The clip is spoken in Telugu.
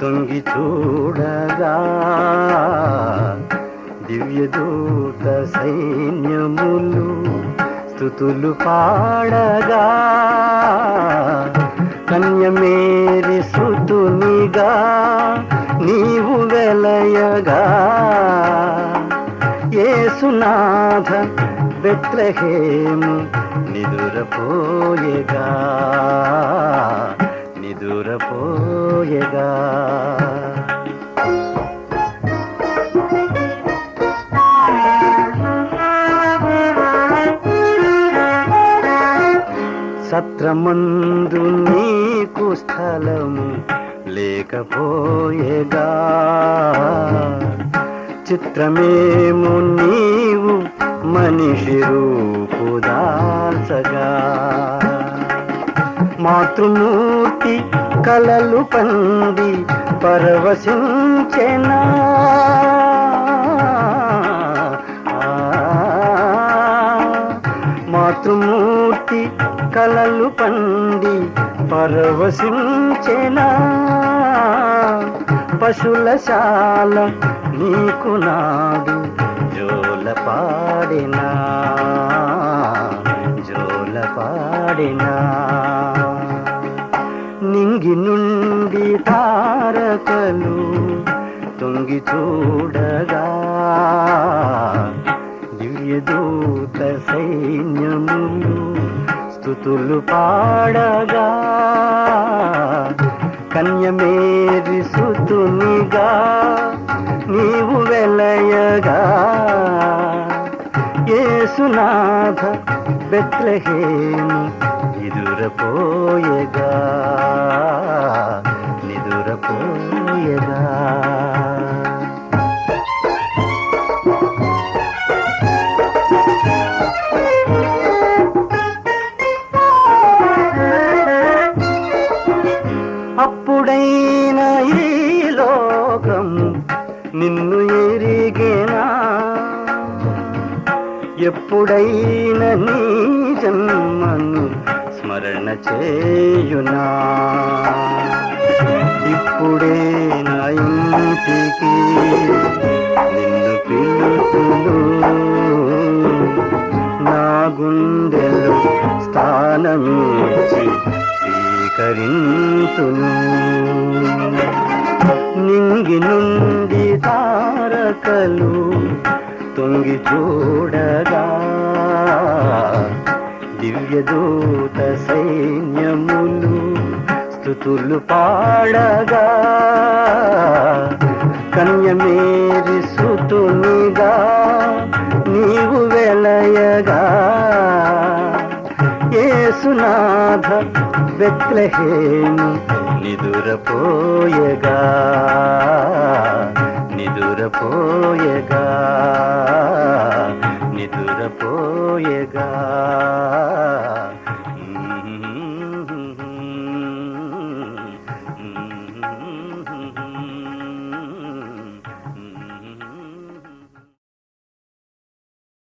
తొంగి చూడగా దివ్యదూత సైన్యములు స్థుతులు పాడగా కన్యమేరి సుతునిగా నీవు వెలయగా ఏసునాథ బెత్లహేము నిదురపోయేగా. నిదురపోయేగా సత్రమందు నీకు స్థలము లేకపోయేగా. చిత్రమేము నీవు మనిషి రూపు మాతృమూర్తి కలలు పండి పరవశించెనా. మాతృమూర్తి కలలు పండి పరవశించెనా. పశులశాల నీకు నాడు జోల పాడినా తొంగి నుండి తారకలు తొంగి చూడగా దివ్యదూత సైన్యములు స్థుతులు పాడగా కన్యమేరి సుతునిగా నీవు వెలయగా ఏసునాథ బెత్లహేము నిదురపోయగా నిదురపోయగా. అప్పుడైన ఈ లోకం నిన్ను ఎరిగేనా? ఎప్పుడైన నీ జన్మను స్మరణ చేయునా? ఇప్పుడే నా ఇంటికి నిన్ను పిలుపులు నా గుండెలు స్థానమిచ్చి స్వీకరించును నింగి నుండి తారకలు తొంగి చూడగా దివ్యదూత సైన్యములు స్థుతులు పాడగా కన్యమేరి సుతునిగా నీవు వెలయగా. ఏసునాథ బెత్లహేము నిదురపోయగా నిదురపో పోయేగా.